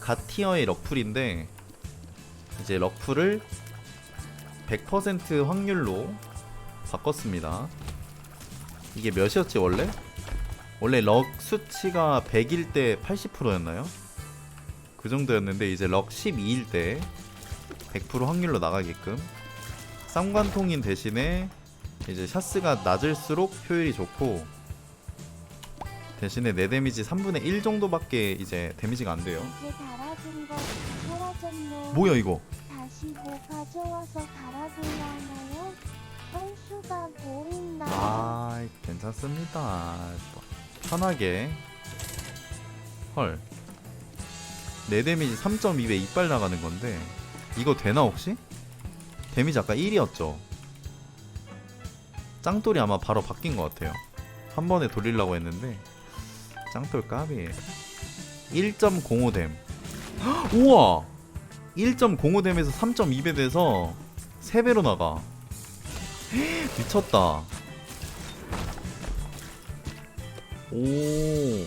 갓티어의 럭풀인데 이제 럭풀을 100% 확률로 바꿨습니다. 이게 몇이었지 원래? 원래 럭 수치가 100일 때 80%였나요? 그 정도였는데 이제 럭 12일 때 100% 확률로 나가게끔 쌍관통인 대신에 이제 샤스가 낮을수록 효율이 좋고 대신에 내 데미지 3분의 1 정도밖에 이제 데미지가 안 돼요. 이제 달아준 거 사라졌네. 뭐야 이거? 다시 뭐 가져와서 달아둘라나요? 건수가 보인다. 아 괜찮습니다. 뭐, 편하게 헐. 내 데미지 3.2배 이빨 나가는 건데 이거 되나 혹시? 데미지 아까 1이었죠. 짱돌이 아마 바로 바뀐 것 같아요. 한 번에 돌리려고 했는데 짱돌 까비. 1.05댐. 우와! 1.05댐에서 3.2배 돼서 3배로 나가. 미쳤다. 오.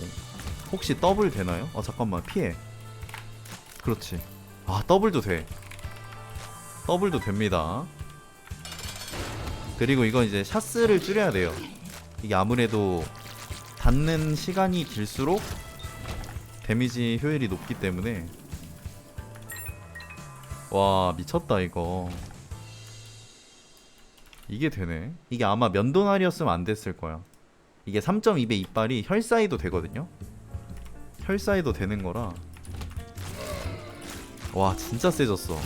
혹시 더블 되나요? 아 잠깐만. 피해. 그렇지. 아 더블도 돼. 더블도 됩니다. 그리고 이건 이제 샷스를 줄여야 돼요. 이게 아무래도 닿는 시간이 길수록 데미지 효율이 높기 때문에. 와 미쳤다 이거. 이게 되네. 이게 아마 면도날이었으면 안 됐을 거야. 이게 3.2배 이빨이 혈 사이도 되거든요? 혈 사이도 되는 거라. 와 진짜 세졌어.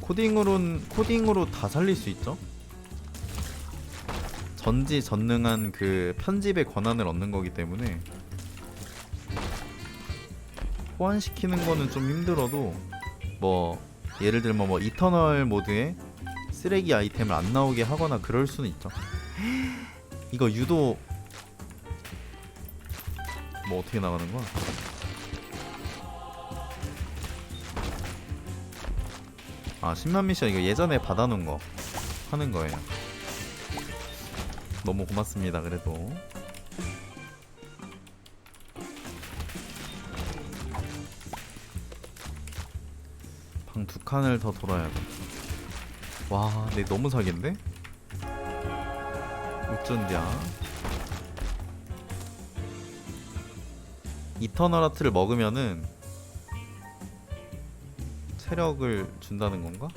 코딩으론 코딩으로 다 살릴 수 있죠 전지 전능한 그 편집의 권한을 얻는 거기 때문에 호환시키는 거는 좀 힘들어도 뭐 예를 들면 뭐 이터널 모드에 쓰레기 아이템을 안 나오게 하거나 그럴 수는 있죠. 이거 유도 뭐 어떻게 나가는 거야? 아 10만 미션 이거 예전에 받아놓은 거 하는 거예요. 너무 고맙습니다. 그래도 방 두 칸을 더 돌아야 돼. 와, 내 너무 사기인데? 어쩐디야? 이터널 하트를 먹으면은 체력을 준다는 건가?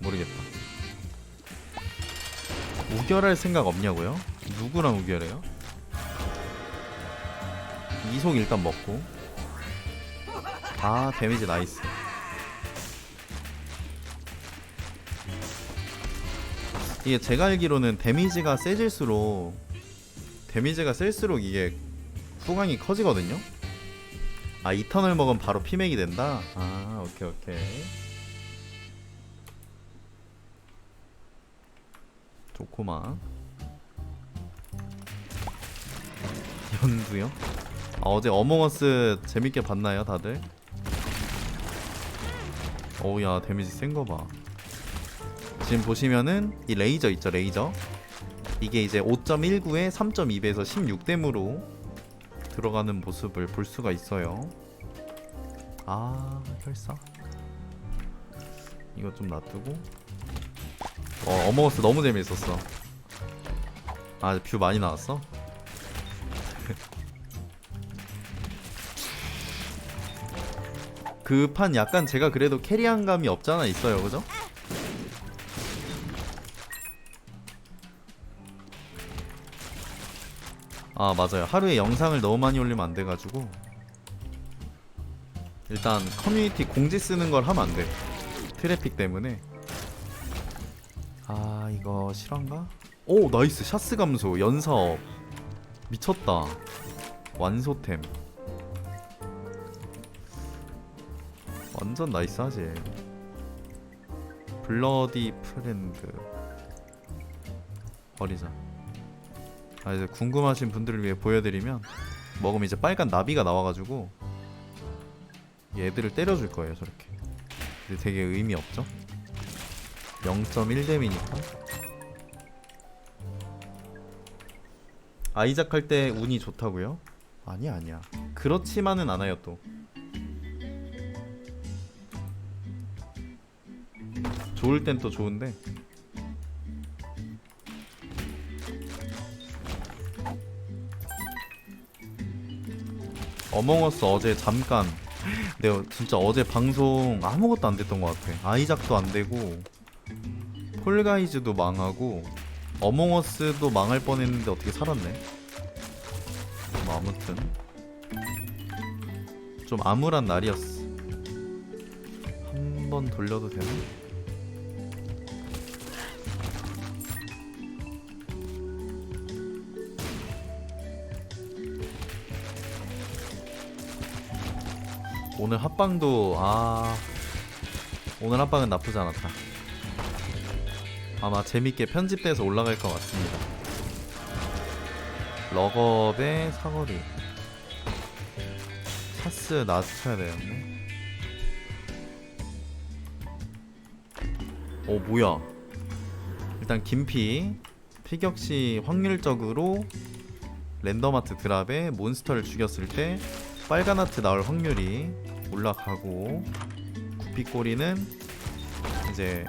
모르겠다. 우결할 생각 없냐고요? 누구랑 우결해요? 이속 일단 먹고 아 데미지 나이스 이게 제가 알기로는 데미지가 세질수록 데미지가 셀수록 이게 후광이 커지거든요 아 이터널 먹으면 바로 피맥이 된다? 아 오케이 오케이 좋구만. 연두요? 아, 어제 어몽어스 재밌게 봤나요 다들? 어우야 데미지 센 거 봐. 지금 보시면은 이 레이저 있죠 레이저? 이게 이제 5.19에 3.2배에서 16댐으로 들어가는 모습을 볼 수가 있어요. 아 혈사? 이거 좀 놔두고 어 어몽어스 너무 재밌었어. 아 뷰 많이 나왔어? 그 판 약간 제가 그래도 캐리한 감이 없잖아 있어요. 그죠? 아 맞아요. 하루에 영상을 너무 많이 올리면 안 돼가지고. 일단 커뮤니티 공지 쓰는 걸 하면 안돼. 트래픽 때문에 아 이거 실화인가? 오 나이스. 샤스 감소. 연사업. 미쳤다. 완소템. 완전 나이스하지. 블러디 프렌드. 버리자. 아 이제 궁금하신 분들을 위해 보여드리면 먹으면 이제 빨간 나비가 나와가지고 얘들을 때려줄 거예요 저렇게. 근데 되게 의미 없죠 0.1뎀이니까. 아이작 할 때 운이 좋다고요? 아니야 아니야. 그렇지만은 않아요 또. 좋을 땐 또 좋은데. 어몽어스 어제 잠깐. 내가 진짜 어제 방송 아무것도 안 됐던 것 같아. 아이작도 안 되고 폴가이즈도 망하고 어몽어스도 망할 뻔했는데 어떻게 살았네? 뭐 아무튼 좀 암울한 날이었어. 한 번 돌려도 되나? 오늘 합방도 아 오늘 합방은 나쁘지 않았다 아마 재밌게 편집돼서 올라갈 것 같습니다. 럭업의 사거리. 샤스 나스 쳐야 되겠네 어 뭐야. 일단 김피. 피격시 확률적으로 랜덤아트 드랍에 몬스터를 죽였을 때 빨간 하트 나올 확률이 올라가고 구피꼬리는 이제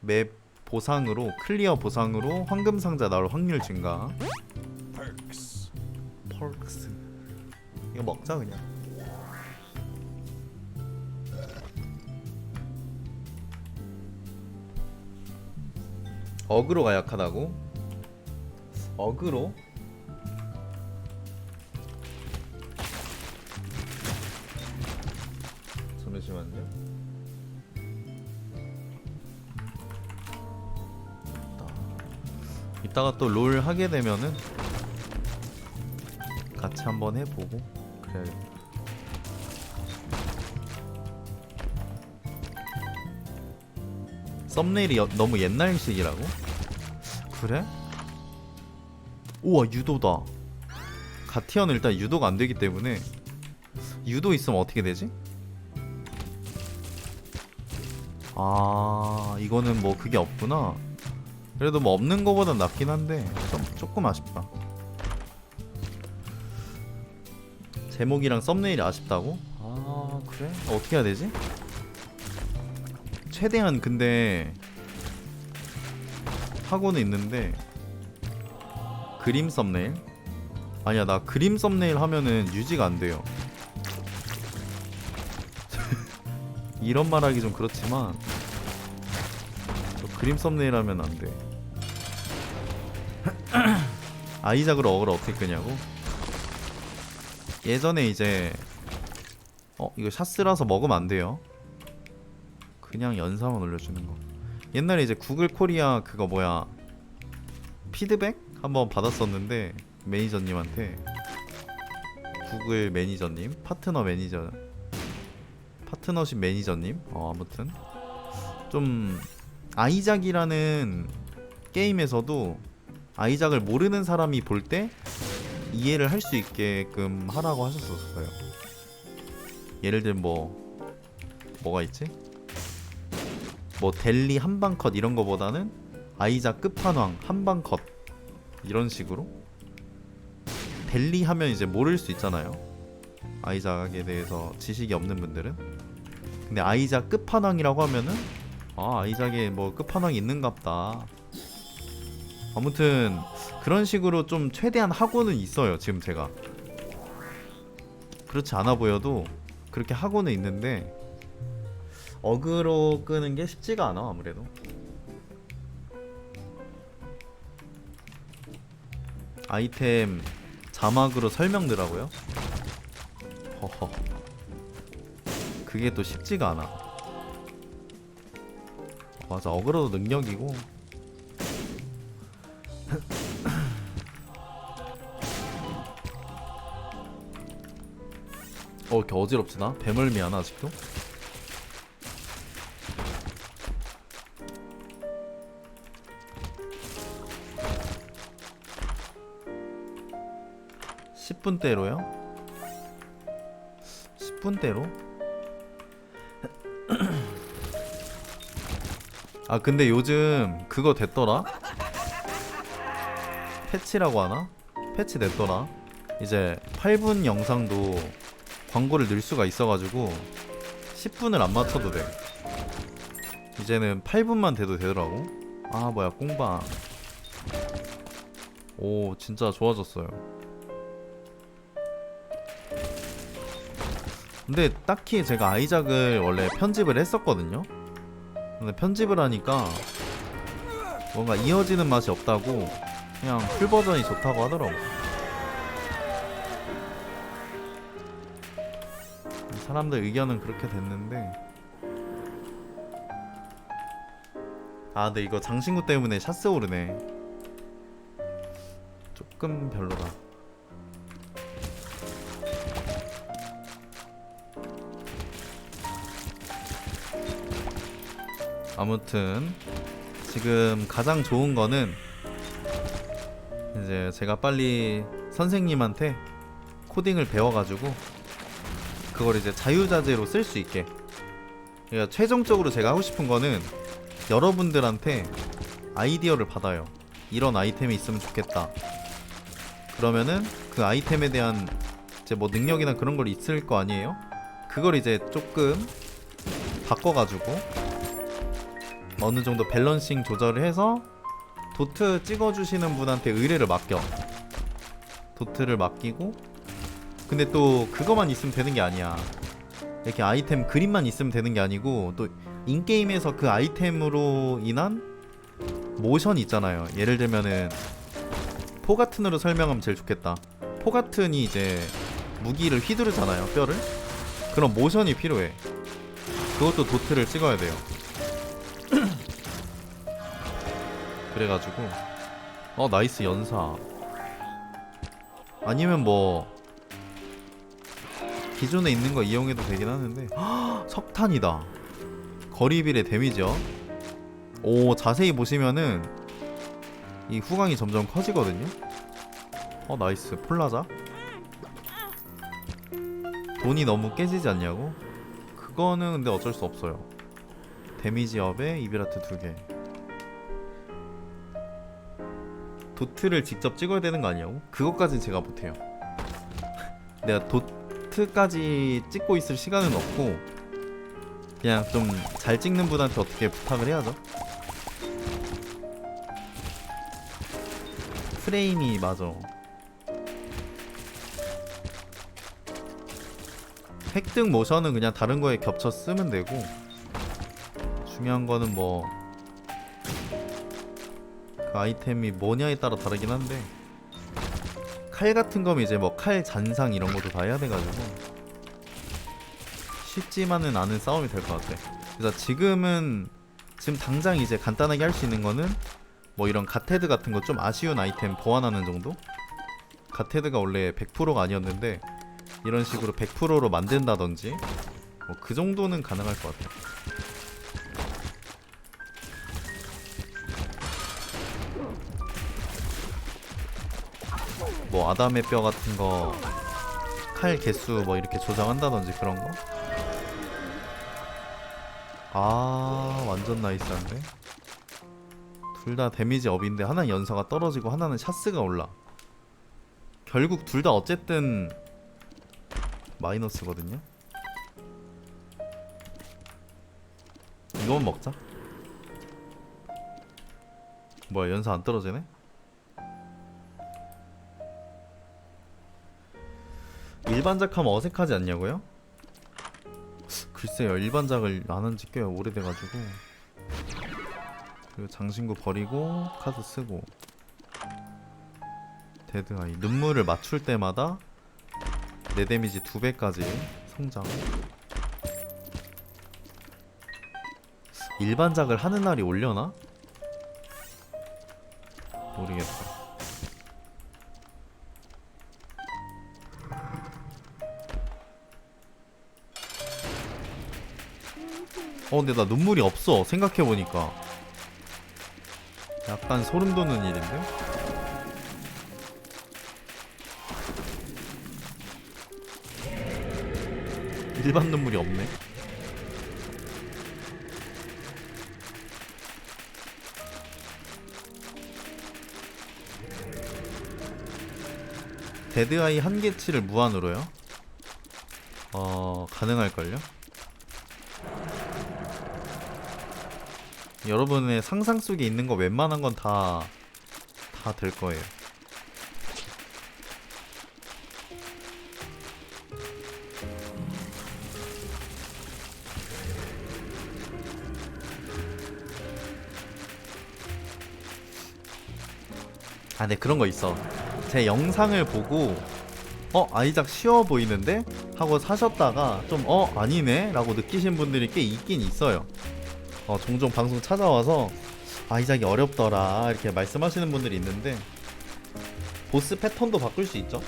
맵 보상으로 클리어 보상으로 황금 상자 나올 확률 증가. 펄크스. 이거 먹자 그냥. 어그로가 약하다고? 어그로? 잠시만요. 이따가 또 롤 하게 되면은 같이 한번 해보고 그래야겠다. 썸네일이 여- 너무 옛날식이라고? 그래? 우와 유도다. 가티언은 일단 유도가 안 되기 때문에 유도 있으면 어떻게 되지? 아 이거는 뭐 그게 없구나. 그래도 뭐 없는 거보단 낫긴 한데 좀 조금 아쉽다. 제목이랑 썸네일이 아쉽다고? 아 그래? 어떻게 해야 되지? 최대한 근데 하고는 있는데 그림 썸네일? 아니야 나 그림 썸네일 하면은 유지가 안 돼요. 이런 말 하기 좀 그렇지만 저 그림 썸네일 하면 안 돼. 아이작으로 어그를 어떻게 끄냐고? 예전에 이제 어 이거 샷스라서 먹으면 안 돼요. 그냥 연사만 올려주는 거. 옛날에 이제 구글 코리아 그거 뭐야? 피드백? 한번 받았었는데 매니저님한테. 구글 매니저님? 파트너 매니저. 파트너십 매니저님? 어 아무튼. 좀 아이작이라는 게임에서도 아이작을 모르는 사람이 볼 때 이해를 할 수 있게끔 하라고 하셨었어요. 예를 들면 뭐 뭐가 있지? 뭐 델리 한방 컷 이런 거보다는 아이작 끝판왕 한방 컷 이런 식으로 델리 하면 이제 모를 수 있잖아요. 아이작에 대해서 지식이 없는 분들은 근데 아이작 끝판왕이라고 하면은 아 아이작에 뭐 끝판왕이 있는갑다 아무튼 그런 식으로 좀 최대한 하고는 있어요 지금 제가. 그렇지 않아 보여도 그렇게 하고는 있는데 어그로 끄는 게 쉽지가 않아 아무래도. 아이템 자막으로 설명드라고요? 허허. 그게 또 쉽지가 않아. 맞아 어그로도 능력이고 어 이렇게 어지럽지 나? 배멀미 하나 아직도? (10 분대로요) (10 분대로) 아 근데 요즘 그거 됐더라 패치라고 하나 패치 됐더라 이제 8분 영상도 광고를 넣을 수가 있어가지고 10분을 안 맞춰도 돼. 이제는 8분만 돼도 되더라고. 아 뭐야 꽁방. 오 진짜 좋아졌어요. 근데 딱히 제가 아이작을 원래 편집을 했었거든요. 근데 편집을 하니까 뭔가 이어지는 맛이 없다고 그냥 풀 버전이 좋다고 하더라고. 사람들 의견은 그렇게 됐는데. 아 근데 이거 장신구 때문에 샷스 오르네. 조금 별로다. 아무튼 지금 가장 좋은 거는 이제 제가 빨리 선생님한테 코딩을 배워가지고 그걸 이제 자유자재로 쓸 수 있게. 그러니까 최종적으로 제가 하고 싶은 거는 여러분들한테 아이디어를 받아요. 이런 아이템이 있으면 좋겠다. 그러면은 그 아이템에 대한 이제 뭐 능력이나 그런 걸 있을 거 아니에요? 그걸 이제 조금 바꿔가지고 어느 정도 밸런싱 조절을 해서 도트 찍어주시는 분한테 의뢰를 맡겨. 도트를 맡기고 근데 또 그거만 있으면 되는 게 아니야. 이렇게 아이템 그림만 있으면 되는 게 아니고 또 인게임에서 그 아이템으로 인한 모션 있잖아요. 예를 들면은 포가튼으로 설명하면 제일 좋겠다. 포가튼이 이제 무기를 휘두르잖아요 뼈를. 그런 모션이 필요해. 그것도 도트를 찍어야 돼요 그래가지고 어 나이스 연사. 아니면 뭐 기존에 있는 거 이용해도 되긴 하는데 헉, 석탄이다. 거리빌의 데미지요. 오 자세히 보시면은 이 후광이 점점 커지거든요. 어 나이스. 폴라자. 돈이 너무 깨지지 않냐고? 그거는 근데 어쩔 수 없어요. 데미지 업에 이비라트 두개 도트를 직접 찍어야 되는 거 아니냐고? 그것까진 제가 못해요. 내가 도트까지 찍고 있을 시간은 없고 그냥 좀 잘 찍는 분한테 어떻게 부탁을 해야죠? 프레임이 맞아. 획득 모션은 그냥 다른 거에 겹쳐 쓰면 되고 중요한 거는 뭐 그 아이템이 뭐냐에 따라 다르긴 한데 칼 같은 거면 이제 뭐 칼 잔상 이런 것도 다 해야 돼가지고 쉽지만은 않은 싸움이 될 것 같아. 그래서 지금은 지금 당장 이제 간단하게 할 수 있는 거는 뭐 이런 가테드 같은 거 좀 아쉬운 아이템 보완하는 정도? 가테드가 원래 100%가 아니었는데 이런 식으로 100%로 만든다든지 뭐 그 정도는 가능할 것 같아. 뭐 아담의 뼈 같은 거 칼 개수 뭐 이렇게 조정한다든지 그런 거? 아 완전 나이스한데? 둘 다 데미지 업인데 하나는 연사가 떨어지고 하나는 샤스가 올라 결국 둘 다 어쨌든 마이너스거든요? 이거만 먹자 뭐야 연사 안 떨어지네? 일반작 하면 어색하지 않냐고요? 글쎄요 일반작을 안한지 꽤 오래돼가지고. 그리고 장신구 버리고 카드 쓰고. 데드아이. 눈물을 맞출 때마다 내 데미지 두 배까지 성장. 일반작을 하는 날이 올려나? 모르겠다 어 근데 나 눈물이 없어 생각해보니까 약간 소름 돋는 일인데? 일반 눈물이 없네 데드아이 한 개치를 무한으로요? 어 가능할걸요? 여러분의 상상 속에 있는 거 웬만한 건 다 다 될 거예요. 아, 네 그런 거 있어. 제 영상을 보고 어 아이작 쉬워 보이는데 하고 사셨다가 좀 어 아니네 라고 느끼신 분들이 꽤 있긴 있어요. 어 종종 방송 찾아와서 아 이작이 어렵더라 이렇게 말씀하시는 분들이 있는데 보스 패턴도 바꿀 수 있죠.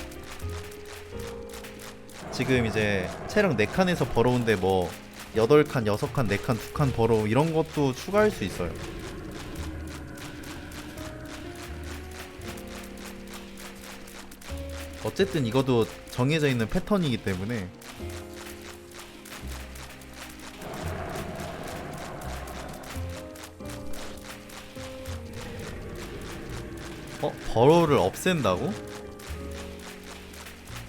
지금 이제 체력 4칸에서 벌어온데 뭐 8칸, 6칸, 4칸, 2칸 벌어 이런 것도 추가할 수 있어요. 어쨌든 이것도 정해져 있는 패턴이기 때문에 버로를 없앤다고?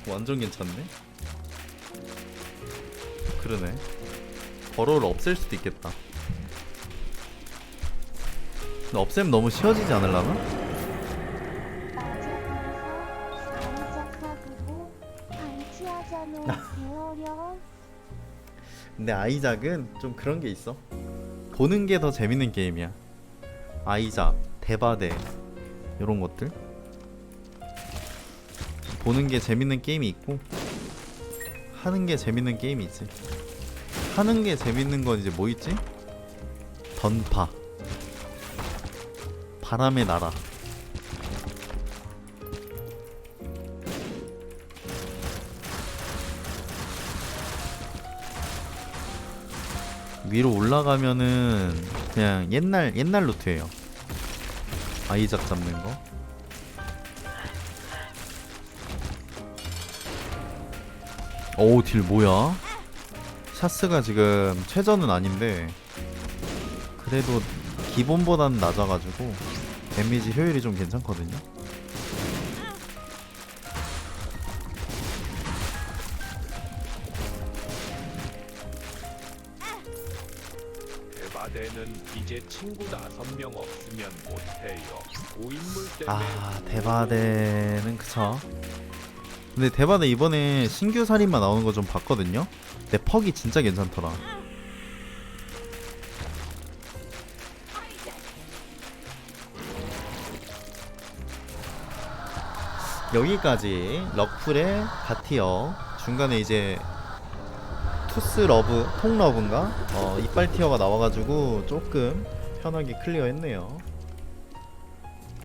완전 괜찮네 그러네 버로를 없앨 수도 있겠다 근데 없애면 너무 쉬워지지 않을라나? 근데 아이작은 좀 그런 게 있어. 보는 게 더 재밌는 게임이야. 아이작, 대바대 이런 것들. 보는 게 재밌는 게임이 있고 하는 게 재밌는 게임이 있지. 하는 게 재밌는 건 이제 뭐 있지? 던파. 바람의 나라. 위로 올라가면은 그냥 옛날 옛날 루트예요. 아이작 잡는 거. 오, 딜 뭐야? 샤스가 지금 최저는 아닌데 그래도 기본보다는 낮아가지고 데미지 효율이 좀 괜찮거든요. 대바대는 이제 친구 다섯 명 없으면 못해요. 고인물 때문에 아 대바대는 그쵸? 근데 대바대 이번에 신규 살인마 나오는 거 좀 봤거든요? 근데 퍽이 진짜 괜찮더라. 여기까지 럭풀의 바티어. 중간에 이제 투스 러브 통 러브인가? 어, 이빨 티어가 나와가지고 조금 편하게 클리어 했네요